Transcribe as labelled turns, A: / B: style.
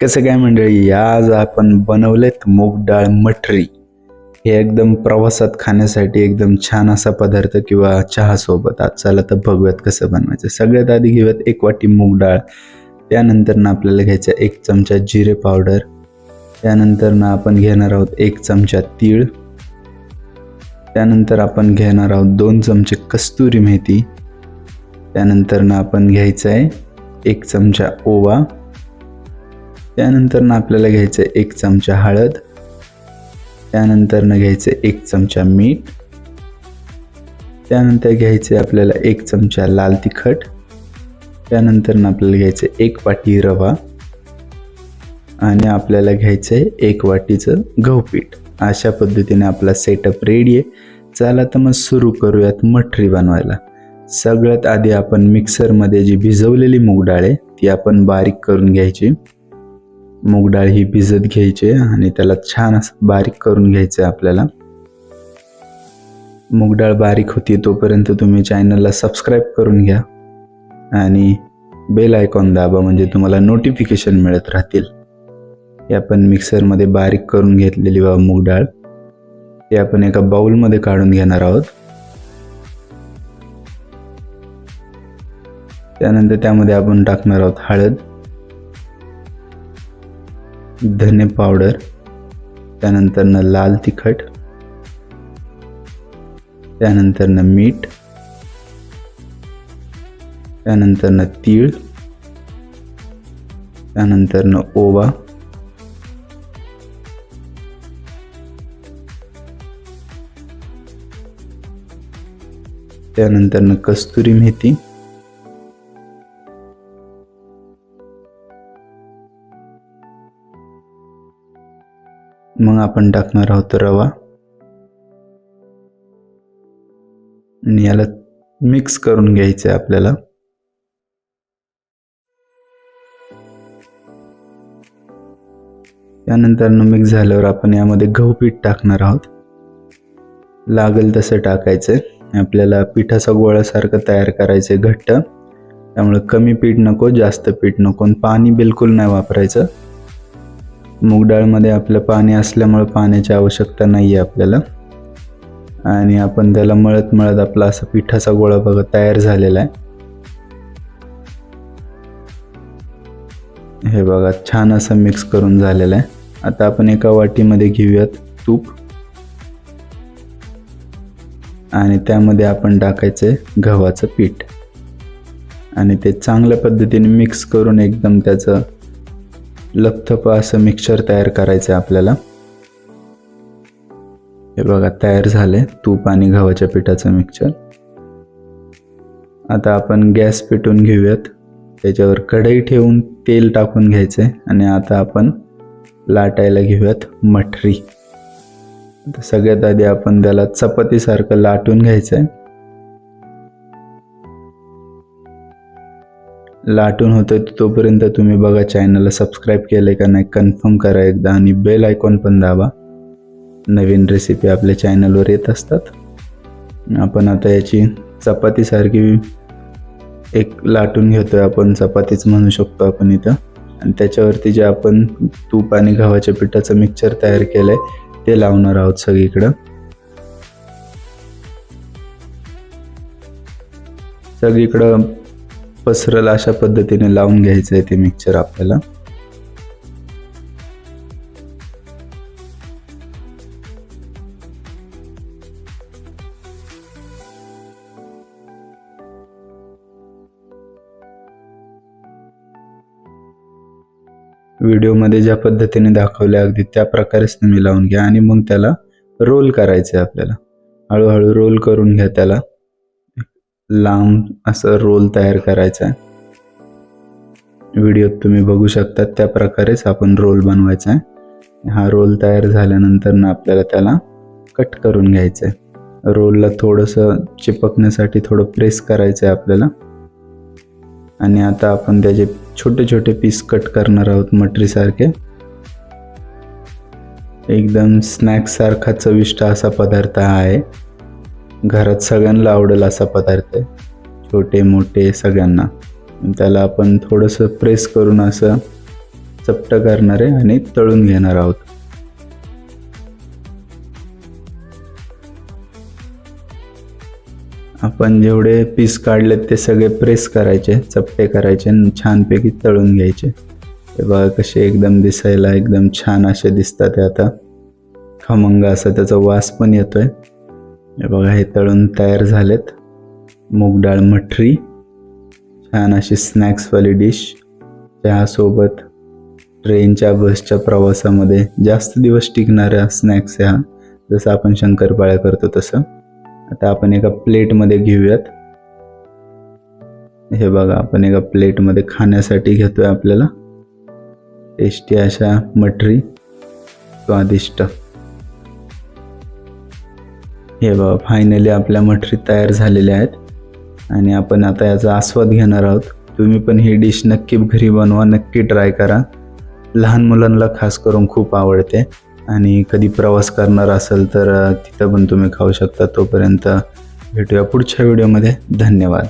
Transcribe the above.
A: कसं काय मंडळी आज आपण बनवलेत मूग डाळ मठरी. हे एकदम प्रवासात खाण्यासाठी एकदम छान असा पदार्थ किंवा चहासोबत. आज चला तर बघूयात कसं बनवायचं. सगळ्यात आधी घेऊयात एक वाटी मूग डाळ. त्यानंतर ना आपल्याला घ्यायचं एक चमचा जिरे पावडर. त्यानंतर ना आपण घेणार आहोत एक चमचा तीळ. त्यानंतर आपण घेणार आहोत दोन चमचे कस्तुरी मेथी. त्यानंतर ना आपण घ्यायचं आहे एक चमचा ओवा. त्यानंतरनं आपल्याला घ्यायचं आहे एक चमचा हळद त्यानंतर घ्यायचं एक चमचा मीठ त्यानंतर घ्यायचे आपल्याला एक चमचा लाल तिखट त्यानंतरनं आपल्याला घ्यायचं एक वाटी रवा आणि आपल्याला घ्यायचं आहे एक वाटीचं गहू पीठ. अशा पद्धतीने आपला सेटअप रेडी आहे. चला तर मग सुरू करूयात मठरी बनवायला. सगळ्यात आधी आपण मिक्सरमध्ये जी भिजवलेली मूग डाळ आहे ती आपण बारीक करून घ्यायची. मूग डाळ ही भिजत घ्यायची आणि त्याला छान असं बारीक करून घ्यायचं आहे आपल्याला. मूग डाळ बारीक होती तोपर्यंत तुम्ही चॅनलला सबस्क्राईब करून घ्या आणि बेल आयकॉन दाबा म्हणजे तुम्हाला नोटिफिकेशन मिळत राहतील. हे आपण मिक्सरमध्ये बारीक करून घेतलेली बा मूग डाळ. हे आपण एका बाउलमध्ये काढून घेणार आहोत. त्यानंतर त्यामध्ये आपण टाकणार आहोत हळद. धने पावडर त्यानंतरनं लाल तिखट त्यानंतरनं मीठ त्यानंतरनं तीळ त्यानंतरनं ओवा त्यानंतरनं कस्तुरी मेथी मग आपण टाकणार आहोत रवा. आणि याला मिक्स करून घ्यायचं आहे आपल्याला. त्यानंतर मिक्स झाल्यावर आपण यामध्ये गहू पीठ टाकणार आहोत. लागेल तसं टाकायचं आपल्याला पिठाचा गोळ्यासारखं तयार करायचं आहे घट्ट. त्यामुळे कमी पीठ नको जास्त पीठ नको. आणि पाणी बिलकुल नाही वापरायचं. डाळमध्ये आपलं पाणी असल्यामुळं पाण्याची आवश्यकता नाही आहे आपल्याला. आणि आपण त्याला मळत मळत आपला असा पिठाचा गोळा बघा तयार झालेला आहे. हे बघा छान असं मिक्स करून झालेलं आहे. आता आपण एका वाटीमध्ये घेऊयात तूप. आणि त्यामध्ये आपण टाकायचं आहे गव्हाचं पीठ. आणि ते चांगल्या पद्धतीने मिक्स करून एकदम त्याचं लपथप असं मिक्सचर तयार करायचं आहे आपल्याला. हे बघा तयार झाले तूप आणि गव्हाच्या पिठाचं मिक्सचर आता आपण गॅस पेटून घेऊयात. त्याच्यावर कढई ठेवून तेल टाकून घ्यायचं आहे आणि आता आपण लाटायला घेऊयात मठरी. सगळ्यात आधी आपण त्याला चपातीसारखं लाटून घ्यायचं आहे लाटून होतं तोपर्यंत तुम्ही बघा चॅनलला सबस्क्राईब केलं का नाही कन्फर्म करा एकदा आणि बेल आयकॉन पण दाबा. नवीन रेसिपी आपल्या चॅनलवर येत असतात. आपण आता याची चपातीसारखी एक लाटून घेतो आहे आपण चपातीच म्हणू शकतो आपण इथं. आणि त्याच्यावरती जे आपण तूप आणि गव्हाच्या पिठाचं मिक्सचर तयार केलं आहे ते लावणार आहोत सगळीकडं. सगळीकडं पसरल अशा पद्धतीने लावून घ्यायचं आहे ते मिक्सर आपल्याला. व्हिडिओमध्ये ज्या पद्धतीने दाखवल्या अगदी त्या प्रकारेच तुम्ही लावून घ्या आणि मग त्याला रोल करायचं आहे आपल्याला. हळूहळू रोल करून घ्या त्याला. लांब असं रोल तयार करायचा. आहे व्हिडिओत तुम्ही बघू शकता त्या प्रकारेच आपण रोल बनवायचा. आहे हा रोल तयार झाल्यानंतर ना आपल्याला त्याला कट करून घ्यायचं आहे. रोलला थोडंसं चिपकण्यासाठी थोडं प्रेस करायचं आहे आपल्याला. आणि आता आपण त्याचे छोटे छोटे पीस कट करणार आहोत मटरीसारखे. एकदम स्नॅक्ससारखा चविष्ट असा पदार्थ हा आहे. घरात सगळ्यांना आवडेल असा पदार्थ आहे. छोटे मोठे सगळ्यांना. त्याला आपण थोडंसं प्रेस करून असं चपट करणार आहे आणि तळून घेणार आहोत. आपण जेवढे पीस काढलेत ते सगळे प्रेस करायचे चपटे करायचे आणि छानपैकी तळून घ्यायचे. ते बघा कसे एकदम दिसायला एकदम छान असे दिसतात ते आता. खमंग असा त्याचा वास पण येतोय. बघा हे तळून तयार झालेत. मूग डाळ मठरी छान अशी स्नॅक्सवाली डिश. चहासोबत ट्रेनच्या बसच्या प्रवासामध्ये जास्त दिवस टिकणाऱ्या स्नॅक्स ह्या जसं आपण शंकरपाळ्या करतो तसं. आता आपण एका प्लेटमध्ये घेऊयात. हे बघा आपण एका प्लेटमध्ये खाण्यासाठी घेतोय आपल्याला. टेस्टी अशा मठरी. स्वादिष्ट. हे बघा फायनली आपल्या मठरी तयार झालेल्या आहेत. आणि आपण आता याचा आस्वाद घेणार आहोत. तुम्ही पण ही डिश नक्की घरी बनवा नक्की ट्राय करा. लहान मुलांना खास करून खूप आवडते. आणि कधी प्रवास करणार असेल तर तिथं पण तुम्ही खाऊ शकता. तोपर्यंत भेटूया पुढच्या व्हिडिओमध्ये धन्यवाद.